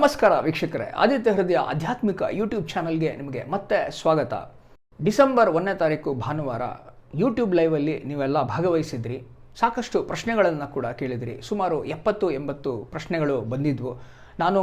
ನಮಸ್ಕಾರ ವೀಕ್ಷಕರೇ, ಆದಿತ್ಯ ಹೃದಯ ಆಧ್ಯಾತ್ಮಿಕ ಯೂಟ್ಯೂಬ್ ಚಾನಲ್ಗೆ ನಿಮಗೆ ಮತ್ತೆ ಸ್ವಾಗತ. ಡಿಸೆಂಬರ್ ಒಂದನೇ ತಾರೀಕು ಭಾನುವಾರ ಯೂಟ್ಯೂಬ್ ಲೈವಲ್ಲಿ ನೀವೆಲ್ಲ ಭಾಗವಹಿಸಿದ್ರಿ. ಸಾಕಷ್ಟು ಪ್ರಶ್ನೆಗಳನ್ನು ಕೂಡ ಕೇಳಿದ್ರಿ. ಸುಮಾರು ಎಪ್ಪತ್ತು, ಎಂಬತ್ತು ಪ್ರಶ್ನೆಗಳು ಬಂದಿದ್ವು. ನಾನು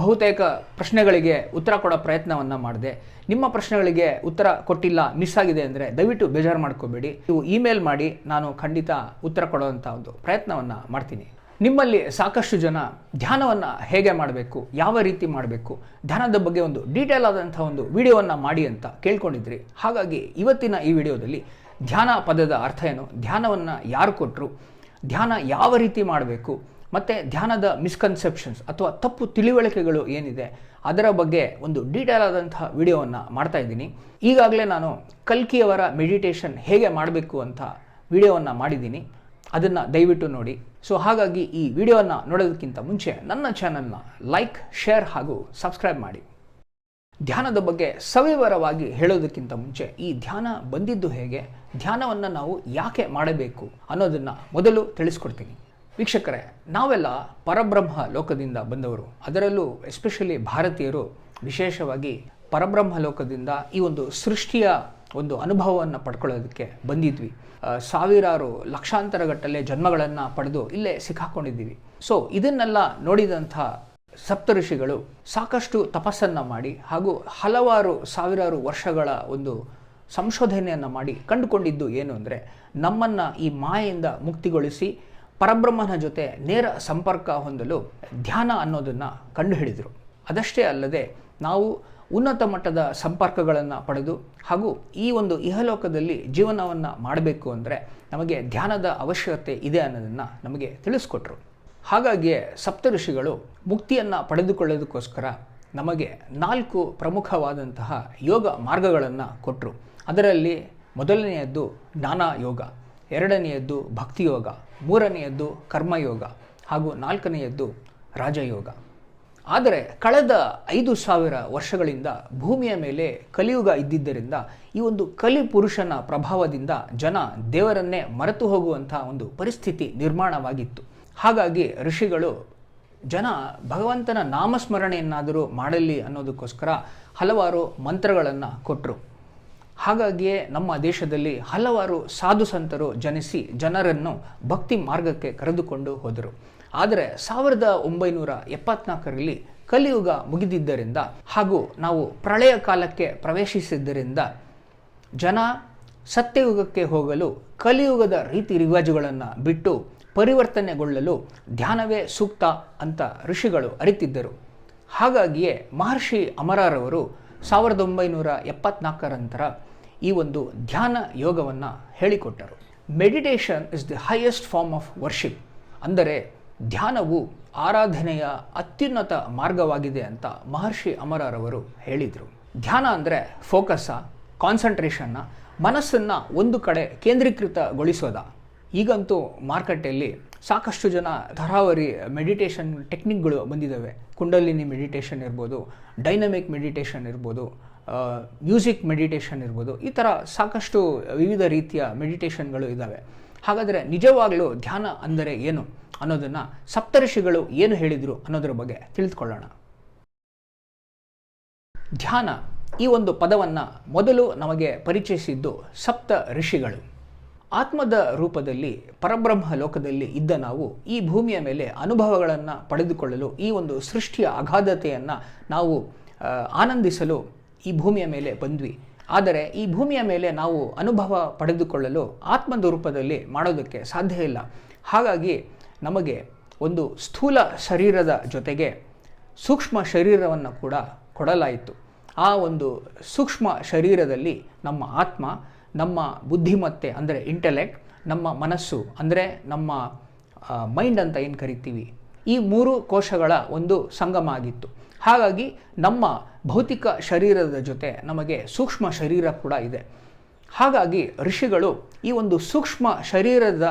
ಬಹುತೇಕ ಪ್ರಶ್ನೆಗಳಿಗೆ ಉತ್ತರ ಕೊಡೋ ಪ್ರಯತ್ನವನ್ನು ಮಾಡಿದೆ. ನಿಮ್ಮ ಪ್ರಶ್ನೆಗಳಿಗೆ ಉತ್ತರ ಕೊಟ್ಟಿಲ್ಲ ಮಿಸ್ ಆಗಿದೆ ಅಂದರೆ ದಯವಿಟ್ಟು ಬೇಜಾರು ಮಾಡ್ಕೋಬೇಡಿ. ನೀವು ಇಮೇಲ್ ಮಾಡಿ, ನಾನು ಖಂಡಿತ ಉತ್ತರ ಕೊಡೋವಂಥ ಒಂದು ಪ್ರಯತ್ನವನ್ನು ಮಾಡ್ತೀನಿ. ನಿಮ್ಮಲ್ಲಿ ಸಾಕಷ್ಟು ಜನ ಧ್ಯಾನವನ್ನು ಹೇಗೆ ಮಾಡಬೇಕು, ಯಾವ ರೀತಿ ಮಾಡಬೇಕು, ಧ್ಯಾನದ ಬಗ್ಗೆ ಒಂದು ಡೀಟೇಲ್ ಆದಂಥ ಒಂದು ವಿಡಿಯೋವನ್ನು ಮಾಡಿ ಅಂತ ಕೇಳ್ಕೊಂಡಿದ್ರಿ. ಹಾಗಾಗಿ ಇವತ್ತಿನ ಈ ವಿಡಿಯೋದಲ್ಲಿ ಧ್ಯಾನ ಪದದ ಅರ್ಥ ಏನು? ಧ್ಯಾನವನ್ನು ಯಾರು ಕೊಟ್ಟರು ಧ್ಯಾನ ಯಾವ ರೀತಿ ಮಾಡಬೇಕು? ಮತ್ತು ಧ್ಯಾನದ ಮಿಸ್ಕನ್ಸೆಪ್ಷನ್ಸ್ ಅಥವಾ ತಪ್ಪು ತಿಳಿವಳಿಕೆಗಳು ಏನಿದೆ? ಅದರ ಬಗ್ಗೆ ಒಂದು ಡೀಟೇಲ್ ಆದಂಥ ವಿಡಿಯೋವನ್ನು ಮಾಡ್ತಾ ಇದ್ದೀನಿ. ಈಗಾಗಲೇ ನಾನು ಕಲ್ಕಿಯವರ ಮೆಡಿಟೇಷನ್ ಹೇಗೆ ಮಾಡಬೇಕು ಅಂತ ವಿಡಿಯೋವನ್ನು ಮಾಡಿದ್ದೀನಿ. ಅದನ್ನು ದಯವಿಟ್ಟು ನೋಡಿ. ಸೊ ಹಾಗಾಗಿ ಈ ವಿಡಿಯೋವನ್ನು ನೋಡೋದಕ್ಕಿಂತ ಮುಂಚೆ ನನ್ನ ಚಾನಲ್ನ ಲೈಕ್ ಶೇರ್ ಹಾಗೂ ಸಬ್ಸ್ಕ್ರೈಬ್ ಮಾಡಿ. ಧ್ಯಾನದ ಬಗ್ಗೆ ಸವಿವರವಾಗಿ ಹೇಳೋದಕ್ಕಿಂತ ಮುಂಚೆ ಈ ಧ್ಯಾನ ಬಂದಿದ್ದು ಹೇಗೆ, ಧ್ಯಾನವನ್ನು ನಾವು ಯಾಕೆ ಮಾಡಬೇಕು ಅನ್ನೋದನ್ನು ಮೊದಲು ತಿಳಿಸ್ಕೊಡ್ತೀನಿ. ವೀಕ್ಷಕರೇ, ನಾವೆಲ್ಲ ಪರಬ್ರಹ್ಮ ಲೋಕದಿಂದ ಬಂದವರು. ಅದರಲ್ಲೂ ಎಸ್ಪೆಷಲಿ ಭಾರತೀಯರು ವಿಶೇಷವಾಗಿ ಪರಬ್ರಹ್ಮ ಲೋಕದಿಂದ ಈ ಒಂದು ಸೃಷ್ಟಿಯ ಒಂದು ಅನುಭವವನ್ನು ಪಡ್ಕೊಳ್ಳೋದಕ್ಕೆ ಬಂದಿದ್ವಿ. ಸಾವಿರಾರು ಲಕ್ಷಾಂತರ ಗಟ್ಟಲೆ ಜನ್ಮಗಳನ್ನು ಪಡೆದು ಇಲ್ಲೇ ಸಿಕ್ಕಾಕೊಂಡಿದ್ದೀವಿ. ಸೊ ಇದನ್ನೆಲ್ಲ ನೋಡಿದಂಥ ಸಪ್ತಋಷಿಗಳು ಸಾಕಷ್ಟು ತಪಸ್ಸನ್ನು ಮಾಡಿ ಹಾಗೂ ಹಲವಾರು ಸಾವಿರಾರು ವರ್ಷಗಳ ಒಂದು ಸಂಶೋಧನೆಯನ್ನು ಮಾಡಿ ಕಂಡುಕೊಂಡಿದ್ದು ಏನು ಅಂದರೆ ನಮ್ಮನ್ನು ಈ ಮಾಯೆಯಿಂದ ಮುಕ್ತಿಗೊಳಿಸಿ ಪರಬ್ರಹ್ಮನ ಜೊತೆ ನೇರ ಸಂಪರ್ಕ ಹೊಂದಲು ಧ್ಯಾನ ಅನ್ನೋದನ್ನು ಕಂಡುಹಿಡಿದರು. ಅದಷ್ಟೇ ಅಲ್ಲದೆ ನಾವು ಉನ್ನತ ಮಟ್ಟದ ಸಂಪರ್ಕಗಳನ್ನು ಪಡೆದು ಹಾಗೂ ಈ ಒಂದು ಇಹಲೋಕದಲ್ಲಿ ಜೀವನವನ್ನು ಮಾಡಬೇಕು ಅಂದರೆ ನಮಗೆ ಧ್ಯಾನದ ಅವಶ್ಯಕತೆ ಇದೆ ಅನ್ನೋದನ್ನು ನಮಗೆ ತಿಳಿಸ್ಕೊಟ್ರು. ಹಾಗಾಗಿಯೇ ಸಪ್ತಋಷಿಗಳು ಮುಕ್ತಿಯನ್ನು ಪಡೆದುಕೊಳ್ಳೋದಕ್ಕೋಸ್ಕರ ನಮಗೆ ನಾಲ್ಕು ಪ್ರಮುಖವಾದಂತಹ ಯೋಗ ಮಾರ್ಗಗಳನ್ನು ಕೊಟ್ಟರು ಅದರಲ್ಲಿ ಮೊದಲನೆಯದ್ದು ಜ್ಞಾನ ಯೋಗ, ಎರಡನೆಯದ್ದು ಭಕ್ತಿಯೋಗ ಮೂರನೆಯದ್ದು ಕರ್ಮಯೋಗ ಹಾಗೂ ನಾಲ್ಕನೆಯದ್ದು ರಾಜಯೋಗ. ಆದರೆ ಕಳೆದ ಐದು ಸಾವಿರ ವರ್ಷಗಳಿಂದ ಭೂಮಿಯ ಮೇಲೆ ಕಲಿಯುಗ ಇದ್ದಿದ್ದರಿಂದ ಈ ಒಂದು ಕಲಿ ಪುರುಷನ ಪ್ರಭಾವದಿಂದ ಜನ ದೇವರನ್ನೇ ಮರೆತು ಹೋಗುವಂತಹ ಒಂದು ಪರಿಸ್ಥಿತಿ ನಿರ್ಮಾಣವಾಗಿತ್ತು. ಹಾಗಾಗಿ ಋಷಿಗಳು ಜನ ಭಗವಂತನ ನಾಮಸ್ಮರಣೆಯನ್ನಾದರೂ ಮಾಡಲಿ ಅನ್ನೋದಕ್ಕೋಸ್ಕರ ಹಲವಾರು ಮಂತ್ರಗಳನ್ನು ಕೊಟ್ಟರು ಹಾಗಾಗಿಯೇ ನಮ್ಮ ದೇಶದಲ್ಲಿ ಹಲವಾರು ಸಾಧು ಸಂತರು ಜನಿಸಿ ಜನರನ್ನು ಭಕ್ತಿ ಮಾರ್ಗಕ್ಕೆ ಕರೆದುಕೊಂಡು ಹೋದರು. ಆದರೆ ಸಾವಿರದ ಒಂಬೈನೂರ ಎಪ್ಪತ್ನಾಲ್ಕರಲ್ಲಿ ಕಲಿಯುಗ ಮುಗಿದಿದ್ದರಿಂದ ಹಾಗೂ ನಾವು ಪ್ರಳಯ ಕಾಲಕ್ಕೆ ಪ್ರವೇಶಿಸಿದ್ದರಿಂದ ಜನ ಸತ್ಯಯುಗಕ್ಕೆ ಹೋಗಲು ಕಲಿಯುಗದ ರೀತಿ ರಿವಾಜುಗಳನ್ನು ಬಿಟ್ಟು ಪರಿವರ್ತನೆಗೊಳ್ಳಲು ಧ್ಯಾನವೇ ಸೂಕ್ತ ಅಂತ ಋಷಿಗಳು ಅರಿತಿದ್ದರು. ಹಾಗಾಗಿಯೇ ಮಹರ್ಷಿ ಅಮರಾರವರು ಸಾವಿರದ ಒಂಬೈನೂರ ಎಪ್ಪತ್ನಾಲ್ಕರ ನಂತರ ಈ ಒಂದು ಧ್ಯಾನ ಯೋಗವನ್ನು ಹೇಳಿಕೊಟ್ಟರು. Meditation is the highest form of worship ಅಂದರೆ ಧ್ಯಾನವು ಆರಾಧನೆಯ ಅತ್ಯುನ್ನತ ಮಾರ್ಗವಾಗಿದೆ ಅಂತ ಮಹರ್ಷಿ ಅಮರರವರು ಹೇಳಿದರು. ಧ್ಯಾನ ಅಂದರೆ ಫೋಕಸ್ಸ ಕಾನ್ಸಂಟ್ರೇಷನ್ನ ಮನಸ್ಸನ್ನು ಒಂದು ಕಡೆ ಕೇಂದ್ರೀಕೃತಗೊಳಿಸೋದ. ಈಗಂತೂ ಮಾರುಕಟ್ಟೆಯಲ್ಲಿ ಸಾಕಷ್ಟು ಜನ ಥರಾವರಿ ಮೆಡಿಟೇಷನ್ ಟೆಕ್ನಿಕ್ಗಳು ಬಂದಿದ್ದಾವೆ ಕುಂಡಲಿನಿ ಮೆಡಿಟೇಷನ್ ಇರ್ಬೋದು ಡೈನಮಿಕ್ ಮೆಡಿಟೇಷನ್ ಇರ್ಬೋದು ಮ್ಯೂಸಿಕ್ ಮೆಡಿಟೇಷನ್ ಇರ್ಬೋದು, ಈ ಥರ ಸಾಕಷ್ಟು ವಿವಿಧ ರೀತಿಯ ಮೆಡಿಟೇಷನ್ಗಳು ಇದ್ದಾವೆ ಹಾಗಾದರೆ ನಿಜವಾಗಲೂ ಧ್ಯಾನ ಅಂದರೆ ಏನು ಅನ್ನೋದನ್ನು ಸಪ್ತರ್ಷಿಗಳು ಏನು ಹೇಳಿದರು ಅನ್ನೋದರ ಬಗ್ಗೆ ತಿಳಿದುಕೊಳ್ಳೋಣ. ಧ್ಯಾನ ಈ ಒಂದು ಪದವನ್ನು ಮೊದಲು ನಮಗೆ ಪರಿಚಯಿಸಿದ್ದು ಸಪ್ತ ಋಷಿಗಳು. ಆತ್ಮದ ರೂಪದಲ್ಲಿ ಪರಬ್ರಹ್ಮ ಲೋಕದಲ್ಲಿ ಇದ್ದ ನಾವು ಈ ಭೂಮಿಯ ಮೇಲೆ ಅನುಭವಗಳನ್ನು ಪಡೆದುಕೊಳ್ಳಲು ಈ ಒಂದು ಸೃಷ್ಟಿಯ ಅಗಾಧತೆಯನ್ನು ನಾವು ಆನಂದಿಸಲು ಈ ಭೂಮಿಯ ಮೇಲೆ ಬಂದ್ವಿ. ಆದರೆ ಈ ಭೂಮಿಯ ಮೇಲೆ ನಾವು ಅನುಭವ ಪಡೆದುಕೊಳ್ಳಲು ಆತ್ಮದ ರೂಪದಲ್ಲಿ ಮಾಡೋದಕ್ಕೆ ಸಾಧ್ಯ ಇಲ್ಲ. ಹಾಗಾಗಿ ನಮಗೆ ಒಂದು ಸ್ಥೂಲ ಶರೀರದ ಜೊತೆಗೆ ಸೂಕ್ಷ್ಮ ಶರೀರವನ್ನು ಕೂಡ ಕೊಡಲಾಯಿತು. ಆ ಒಂದು ಸೂಕ್ಷ್ಮ ಶರೀರದಲ್ಲಿ ನಮ್ಮ ಆತ್ಮ, ನಮ್ಮ ಬುದ್ಧಿಮತ್ತೆ ಅಂದರೆ ಇಂಟೆಲೆಕ್ಟ್ ನಮ್ಮ ಮನಸ್ಸು ಅಂದರೆ ನಮ್ಮ ಮೈಂಡ್ ಅಂತ ಏನು ಕರಿತೀವಿ? ಈ ಮೂರು ಕೋಶಗಳ ಒಂದು ಸಂಗಮ ಆಗಿತ್ತು. ಹಾಗಾಗಿ ನಮ್ಮ ಭೌತಿಕ ಶರೀರದ ಜೊತೆ ನಮಗೆ ಸೂಕ್ಷ್ಮ ಶರೀರ ಕೂಡ ಇದೆ. ಹಾಗಾಗಿ ಋಷಿಗಳು ಈ ಒಂದು ಸೂಕ್ಷ್ಮ ಶರೀರದ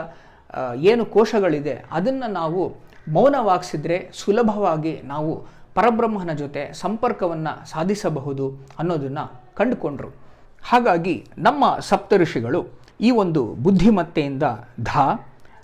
ಏನು ಕೋಶಗಳಿದೆ, ಅದನ್ನು ನಾವು ಮೌನವಾಗಿಸಿದ್ರೆ ಸುಲಭವಾಗಿ ನಾವು ಪರಬ್ರಹ್ಮನ ಜೊತೆ ಸಂಪರ್ಕವನ್ನು ಸಾಧಿಸಬಹುದು ಅನ್ನೋದನ್ನು ಕಂಡುಕೊಂಡ್ರು. ಹಾಗಾಗಿ ನಮ್ಮ ಸಪ್ತಋಷಿಗಳು ಈ ಒಂದು ಬುದ್ಧಿಮತ್ತೆಯಿಂದ ಧ,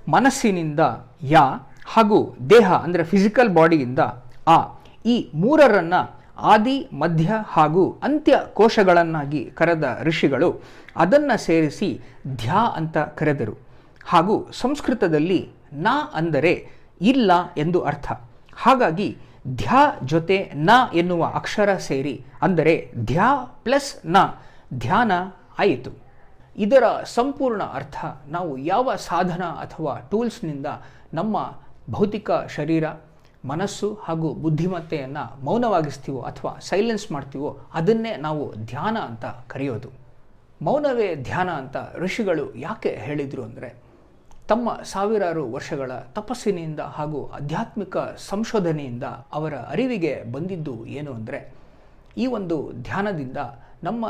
ಮನಸ್ಸಿನಿಂದ ಯ ಹಾಗೂ ದೇಹ ಅಂದರೆ ಫಿಸಿಕಲ್ ಬಾಡಿಯಿಂದ ಆ, ಈ ಮೂರರನ್ನ ಆದಿ, ಮಧ್ಯ ಹಾಗೂ ಅಂತ್ಯ ಕೋಶಗಳನ್ನಾಗಿ ಕರೆದ ಋಷಿಗಳು ಅದನ್ನು ಸೇರಿಸಿ ಧ್ಯಾ ಅಂತ ಕರೆದರು. ಹಾಗೂ ಸಂಸ್ಕೃತದಲ್ಲಿ ನ ಅಂದರೆ ಇಲ್ಲ ಎಂದು ಅರ್ಥ. ಹಾಗಾಗಿ ಧ್ಯಾ ಜೊತೆ ನ ಎನ್ನುವ ಅಕ್ಷರ ಸೇರಿ ಅಂದರೆ ಧ್ಯಾ ಪ್ಲಸ್ನ ಧ್ಯಾನ ಆಯಿತು. ಇದರ ಸಂಪೂರ್ಣ ಅರ್ಥ ನಾವು ಯಾವ ಸಾಧನ ಅಥವಾ ಟೂಲ್ಸ್ನಿಂದ ನಮ್ಮ ಭೌತಿಕ ಶರೀರ ಮನಸ್ಸು ಹಾಗೂ ಬುದ್ಧಿಮತ್ತೆಯನ್ನು ಮೌನವಾಗಿಸ್ತೀವೋ ಅಥವಾ ಸೈಲೆನ್ಸ್ ಮಾಡ್ತೀವೋ ಅದನ್ನೇ ನಾವು ಧ್ಯಾನ ಅಂತ ಕರೆಯೋದು. ಮೌನವೇ ಧ್ಯಾನ ಅಂತ ಋಷಿಗಳು ಯಾಕೆ ಹೇಳಿದರು ಅಂದರೆ, ತಮ್ಮ ಸಾವಿರಾರು ವರ್ಷಗಳ ತಪಸ್ಸಿನಿಂದ ಹಾಗೂ ಆಧ್ಯಾತ್ಮಿಕ ಸಂಶೋಧನೆಯಿಂದ ಅವರ ಅರಿವಿಗೆ ಬಂದಿದ್ದು ಏನು ಅಂದರೆ, ಈ ಒಂದು ಧ್ಯಾನದಿಂದ ನಮ್ಮ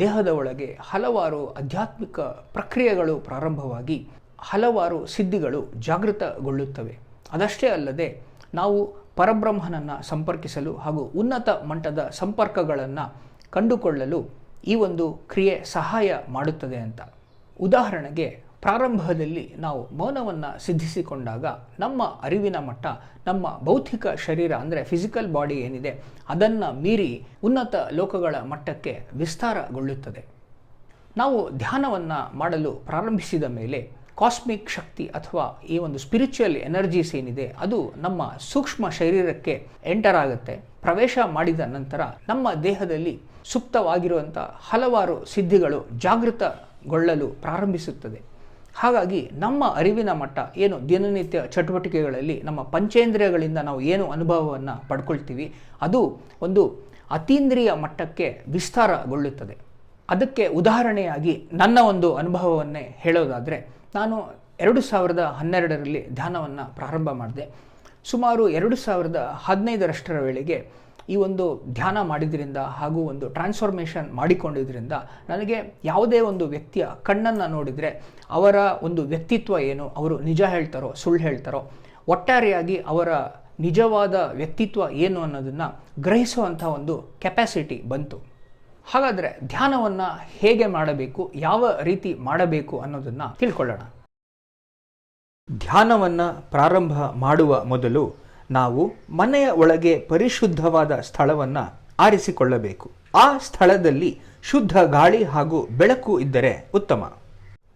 ದೇಹದ ಒಳಗೆ ಹಲವಾರು ಆಧ್ಯಾತ್ಮಿಕ ಪ್ರಕ್ರಿಯೆಗಳು ಪ್ರಾರಂಭವಾಗಿ ಹಲವಾರು ಸಿದ್ಧಿಗಳು ಜಾಗೃತಗೊಳ್ಳುತ್ತವೆ. ಅದಷ್ಟೇ ಅಲ್ಲದೆ ನಾವು ಪರಬ್ರಹ್ಮನನ್ನು ಸಂಪರ್ಕಿಸಲು ಹಾಗೂ ಉನ್ನತ ಮಟ್ಟದ ಸಂಪರ್ಕಗಳನ್ನು ಕಂಡುಕೊಳ್ಳಲು ಈ ಒಂದು ಕ್ರಿಯೆ ಸಹಾಯ ಮಾಡುತ್ತದೆ ಅಂತ. ಉದಾಹರಣೆಗೆ, ಪ್ರಾರಂಭದಲ್ಲಿ ನಾವು ಮೌನವನ್ನು ಸಿದ್ಧಿಸಿಕೊಂಡಾಗ ನಮ್ಮ ಅರಿವಿನ ಮಟ್ಟ, ನಮ್ಮ ಭೌತಿಕ ಶರೀರ ಅಂದರೆ ಫಿಸಿಕಲ್ ಬಾಡಿ ಏನಿದೆ, ಅದನ್ನು ಮೀರಿ ಉನ್ನತ ಲೋಕಗಳ ಮಟ್ಟಕ್ಕೆ ವಿಸ್ತಾರಗೊಳ್ಳುತ್ತದೆ. ನಾವು ಧ್ಯಾನವನ್ನು ಮಾಡಲು ಪ್ರಾರಂಭಿಸಿದ ಮೇಲೆ ಕಾಸ್ಮಿಕ್ ಶಕ್ತಿ ಅಥವಾ ಈ ಒಂದು ಸ್ಪಿರಿಚುವಲ್ ಎನರ್ಜೀಸ್ ಏನಿದೆ, ಅದು ನಮ್ಮ ಸೂಕ್ಷ್ಮ ಶರೀರಕ್ಕೆ ಎಂಟರ್ ಆಗುತ್ತೆ. ಪ್ರವೇಶ ಮಾಡಿದ ನಂತರ ನಮ್ಮ ದೇಹದಲ್ಲಿ ಸುಪ್ತವಾಗಿರುವಂಥ ಹಲವಾರು ಸಿದ್ಧಿಗಳು ಜಾಗೃತಗೊಳ್ಳಲು ಪ್ರಾರಂಭಿಸುತ್ತದೆ. ಹಾಗಾಗಿ ನಮ್ಮ ಅರಿವಿನ ಮಟ್ಟ, ಏನು ದಿನನಿತ್ಯ ಚಟುವಟಿಕೆಗಳಲ್ಲಿ ನಮ್ಮ ಪಂಚೇಂದ್ರಿಯಗಳಿಂದ ನಾವು ಏನು ಅನುಭವವನ್ನು ಪಡ್ಕೊಳ್ತೀವಿ, ಅದು ಒಂದು ಅತೀಂದ್ರಿಯ ಮಟ್ಟಕ್ಕೆ ವಿಸ್ತಾರಗೊಳ್ಳುತ್ತದೆ. ಅದಕ್ಕೆ ಉದಾಹರಣೆಯಾಗಿ ನನ್ನ ಒಂದು ಅನುಭವವನ್ನೇ ಹೇಳೋದಾದರೆ ನಾನು ಎರಡು ಸಾವಿರದ ಹನ್ನೆರಡರಲ್ಲಿ ಧ್ಯಾನವನ್ನು ಪ್ರಾರಂಭ ಮಾಡಿದೆ. ಸುಮಾರು ಎರಡು ಸಾವಿರದ ಹದಿನೈದರಷ್ಟರ ವೇಳೆಗೆ ಈ ಒಂದು ಧ್ಯಾನ ಮಾಡಿದ್ರಿಂದ ಹಾಗೂ ಒಂದು ಟ್ರಾನ್ಸ್ಫಾರ್ಮೇಷನ್ ಮಾಡಿಕೊಂಡಿದ್ದರಿಂದ ನನಗೆ ಯಾವುದೇ ಒಂದು ವ್ಯಕ್ತಿಯ ಕಣ್ಣನ್ನು ನೋಡಿದರೆ ಅವರ ಒಂದು ವ್ಯಕ್ತಿತ್ವ ಏನು, ಅವರು ನಿಜ ಹೇಳ್ತಾರೋ, ಸುಳ್ಳು ಹೇಳ್ತಾರೋ, ಒಟ್ಟಾರೆಯಾಗಿ ಅವರ ನಿಜವಾದ ವ್ಯಕ್ತಿತ್ವ ಏನು ಅನ್ನೋದನ್ನು ಗ್ರಹಿಸುವಂಥ ಒಂದು ಕೆಪ್ಯಾಸಿಟಿ ಬಂತು. ಹಾಗಾದರೆ ಧ್ಯಾನವನ್ನು ಹೇಗೆ ಮಾಡಬೇಕು, ಯಾವ ರೀತಿ ಮಾಡಬೇಕು ಅನ್ನೋದನ್ನು ತಿಳ್ಕೊಳ್ಳೋಣ. ಧ್ಯಾನವನ್ನು ಪ್ರಾರಂಭ ಮಾಡುವ ಮೊದಲು ನಾವು ಮನೆಯ ಒಳಗೆ ಪರಿಶುದ್ಧವಾದ ಸ್ಥಳವನ್ನು ಆರಿಸಿಕೊಳ್ಳಬೇಕು. ಆ ಸ್ಥಳದಲ್ಲಿ ಶುದ್ಧ ಗಾಳಿ ಹಾಗೂ ಬೆಳಕು ಇದ್ದರೆ ಉತ್ತಮ.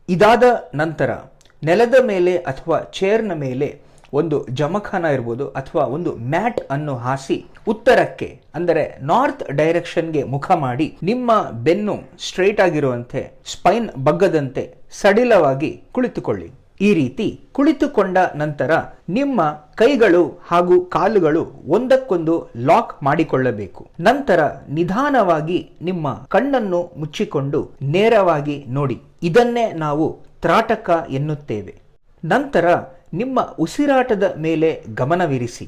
ಇದಾದ ನಂತರ ನೆಲದ ಮೇಲೆ ಅಥವಾ ಚೇರ್ನ ಮೇಲೆ ಒಂದು ಜಮಖಾನ ಇರ್ಬೋದು ಅಥವಾ ಒಂದು ಮ್ಯಾಟ್ ಅನ್ನು ಹಾಸಿ ಉತ್ತರಕ್ಕೆ, ಅಂದರೆ ನಾರ್ತ್ ಡೈರೆಕ್ಷನ್ಗೆ ಮುಖ ಮಾಡಿ ನಿಮ್ಮ ಬೆನ್ನು ಸ್ಟ್ರೈಟ್ ಆಗಿರುವಂತೆ, ಸ್ಪೈನ್ ಬಗ್ಗದಂತೆ ಸಡಿಲವಾಗಿ ಕುಳಿತುಕೊಳ್ಳಿ. ಈ ರೀತಿ ಕುಳಿತುಕೊಂಡ ನಂತರ ನಿಮ್ಮ ಕೈಗಳು ಹಾಗೂ ಕಾಲುಗಳು ಒಂದಕ್ಕೊಂದು ಲಾಕ್ ಮಾಡಿಕೊಳ್ಳಬೇಕು. ನಂತರ ನಿಧಾನವಾಗಿ ನಿಮ್ಮ ಕಣ್ಣನ್ನು ಮುಚ್ಚಿಕೊಂಡು ನೇರವಾಗಿ ನೋಡಿ. ಇದನ್ನೇ ನಾವು ತ್ರಾಟಕ ಎನ್ನುತ್ತೇವೆ. ನಂತರ ನಿಮ್ಮ ಉಸಿರಾಟದ ಮೇಲೆ ಗಮನವಿರಿಸಿ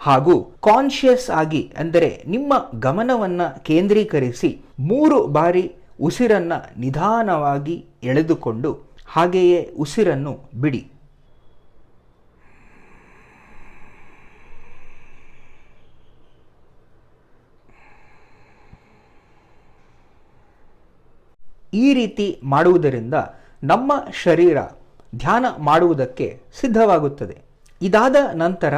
ಹಾಗೂ ಕಾನ್ಷಿಯಸ್ ಆಗಿ ಅಂದರೆ ನಿಮ್ಮ ಗಮನವನ್ನು ಕೇಂದ್ರೀಕರಿಸಿ ಮೂರು ಬಾರಿ ಉಸಿರನ್ನು ನಿಧಾನವಾಗಿ ಎಳೆದುಕೊಂಡು ಹಾಗೆಯೇ ಉಸಿರನ್ನು ಬಿಡಿ. ಈ ರೀತಿ ಮಾಡುವುದರಿಂದ ನಮ್ಮ ಶರೀರ ಧ್ಯಾನ ಮಾಡುವುದಕ್ಕೆ ಸಿದ್ಧವಾಗುತ್ತದೆ. ಇದಾದ ನಂತರ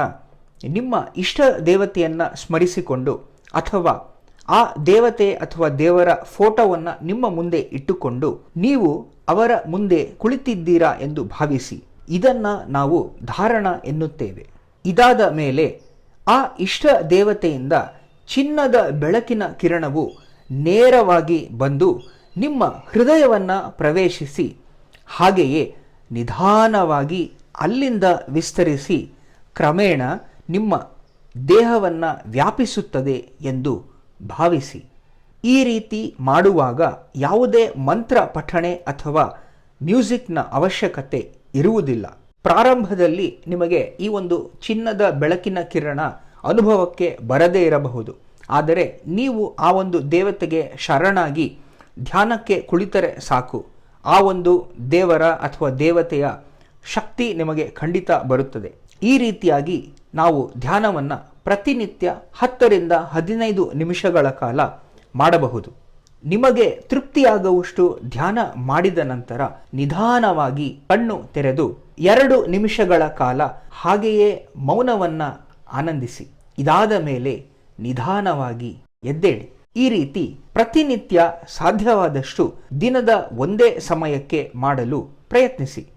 ನಿಮ್ಮ ಇಷ್ಟ ದೇವತೆಯನ್ನು ಸ್ಮರಿಸಿಕೊಂಡು ಅಥವಾ ಆ ದೇವತೆ ಅಥವಾ ದೇವರ ಫೋಟೋವನ್ನು ನಿಮ್ಮ ಮುಂದೆ ಇಟ್ಟುಕೊಂಡು ನೀವು ಅವರ ಮುಂದೆ ಕುಳಿತಿದ್ದೀರಾ ಎಂದು ಭಾವಿಸಿ ಇದನ್ನು ನಾವು ಧಾರಣ ಎನ್ನುತ್ತೇವೆ. ಇದಾದ ಮೇಲೆ ಆ ಇಷ್ಟ ದೇವತೆಯಿಂದ ಚಿನ್ನದ ಬೆಳಕಿನ ಕಿರಣವು ನೇರವಾಗಿ ಬಂದು ನಿಮ್ಮ ಹೃದಯವನ್ನು ಪ್ರವೇಶಿಸಿ ಹಾಗೆಯೇ ನಿಧಾನವಾಗಿ ಅಲ್ಲಿಂದ ವಿಸ್ತರಿಸಿ ಕ್ರಮೇಣ ನಿಮ್ಮ ದೇಹವನ್ನು ವ್ಯಾಪಿಸುತ್ತದೆ ಎಂದು ಭಾವಿಸಿ. ಈ ರೀತಿ ಮಾಡುವಾಗ ಯಾವುದೇ ಮಂತ್ರ ಪಠಣೆ ಅಥವಾ ಮ್ಯೂಸಿಕ್ನ ಅವಶ್ಯಕತೆ ಇರುವುದಿಲ್ಲ. ಪ್ರಾರಂಭದಲ್ಲಿ ನಿಮಗೆ ಈ ಒಂದು ಚಿನ್ನದ ಬೆಳಕಿನ ಕಿರಣ ಅನುಭವಕ್ಕೆ ಬರದೇ ಇರಬಹುದು. ಆದರೆ ನೀವು ಆ ಒಂದು ದೇವತೆಗೆ ಶರಣಾಗಿ ಧ್ಯಾನಕ್ಕೆ ಕುಳಿತರೆ ಸಾಕು. ಆ ಒಂದು ದೇವರ ಅಥವಾ ದೇವತೆಯ ಶಕ್ತಿ ನಿಮಗೆ ಖಂಡಿತ ಬರುತ್ತದೆ. ಈ ರೀತಿಯಾಗಿ ನಾವು ಧ್ಯಾನವನ್ನು ಪ್ರತಿನಿತ್ಯ ಹತ್ತರಿಂದ ಹದಿನೈದು ನಿಮಿಷಗಳ ಕಾಲ ಮಾಡಬಹುದು. ನಿಮಗೆ ತೃಪ್ತಿಯಾಗುವಷ್ಟು ಧ್ಯಾನ ಮಾಡಿದ ನಂತರ ನಿಧಾನವಾಗಿ ಕಣ್ಣು ತೆರೆದು ಎರಡು ನಿಮಿಷಗಳ ಕಾಲ ಹಾಗೆಯೇ ಮೌನವನ್ನು ಆನಂದಿಸಿ. ಇದಾದ ಮೇಲೆ ನಿಧಾನವಾಗಿ ಎದ್ದೇಳಿ. ಈ ರೀತಿ ಪ್ರತಿನಿತ್ಯ ಸಾಧ್ಯವಾದಷ್ಟು ದಿನದ ಒಂದೇ ಸಮಯಕ್ಕೆ ಮಾಡಲು ಪ್ರಯತ್ನಿಸಿ.